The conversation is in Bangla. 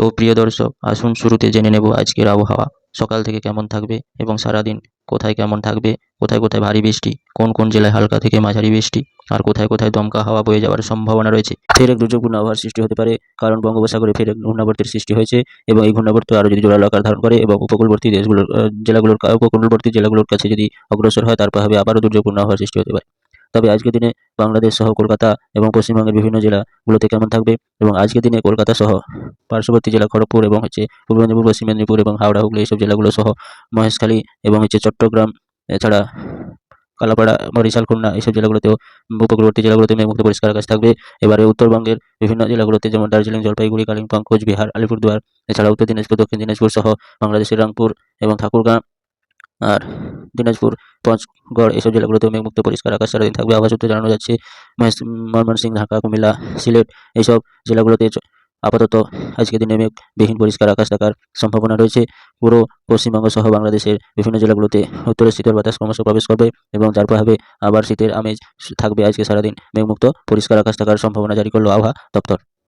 তো প্রিয় দর্শক, আসুন শুরুতে জেনে নেব আজকের আবহাওয়া। সকাল থেকে কেমন থাকবে এবং সারাদিন কোথায় কেমন থাকবে? কোথায় কোথায় ভারী বৃষ্টি? কোন কোন জেলায় হালকা থেকে মাঝারি বৃষ্টি? আর কোথায় কোথায় দমকা হাওয়া বয়ে যাওয়ার সম্ভাবনা রয়েছে? ফের এক দুর্যোগপূর্ণ আবহাওয়ার সৃষ্টি হতে পারে, কারণ বঙ্গোপসাগরে ফের এক ঘূর্ণাবর্তের সৃষ্টি হয়েছে এবং এই ঘূর্ণাবর্ত আরও যদি জোরালো আকার ধারণ করে এবং উপকূলবর্তী দেশগুলোর জেলাগুলোর উপকূলবর্তী জেলাগুলোর কাছে যদি অগ্রসর হয় তারপর হবে আবারও দুর্যোগপূর্ণ আবহাওয়ার সৃষ্টি হতে পারে। তবে আজকের দিনে বাংলাদেশ সহ কলকাতা এবং পশ্চিমবঙ্গের বিভিন্ন জেলাগুলোতে কেমন থাকবে এবং আজকের দিনে কলকাতা সহ পার্শ্ববর্তী জেলা খড়গপুর এবং হচ্ছে পূর্ব মেদিনীপুর, পশ্চিম মেদিনীপুর এবং হাওড়া, হুগলি এইসব জেলাগুলো সহ মহেশখালী এবং হচ্ছে চট্টগ্রাম, এছাড়া কালাপাড়া, বরিশাল, খুলনা এইসব জেলাগুলোতেও উপকূলবর্তী জেলাগুলোতে মেঘমুক্ত পরিষ্কার আকাশ থাকবে। এবারে উত্তরবঙ্গের বিভিন্ন জেলাগুলোতে যেমন দার্জিলিং, জলপাইগুড়ি, কালিম্পং, কোচবিহার, আলিপুরদুয়ার এছাড়া উত্তর দিনাজপুর, দক্ষিণ দিনাজপুর সহ বাংলাদেশের রংপুর এবং ঠাকুরগাঁ, আর দিনাজপুর, পঞ্চগড় এইসব জেলাগুলোতে মেঘমুক্ত পরিষ্কার আকাশ সারাদিন থাকবে। আবহাওয়া সূত্রে জানানো যাচ্ছে ময়মনসিংহ ঢাকা, কুমিল্লা, সিলেট এইসব জেলাগুলোতে আপাতত আজকের দিনে মেঘবিহীন পরিষ্কার আকাশ থাকার সম্ভাবনা রয়েছে। পুরো পশ্চিমবঙ্গ সহ বাংলাদেশের বিভিন্ন জেলাগুলোতে উত্তরের শীতের বাতাস ক্রমশ প্রবেশ করবে এবং যার প্রভাবে আবার শীতের আমেজ থাকবে। আজকে সারাদিন মেঘমুক্ত পরিষ্কার আকাশ থাকার সম্ভাবনা জারি করল আবহাওয়া দপ্তর।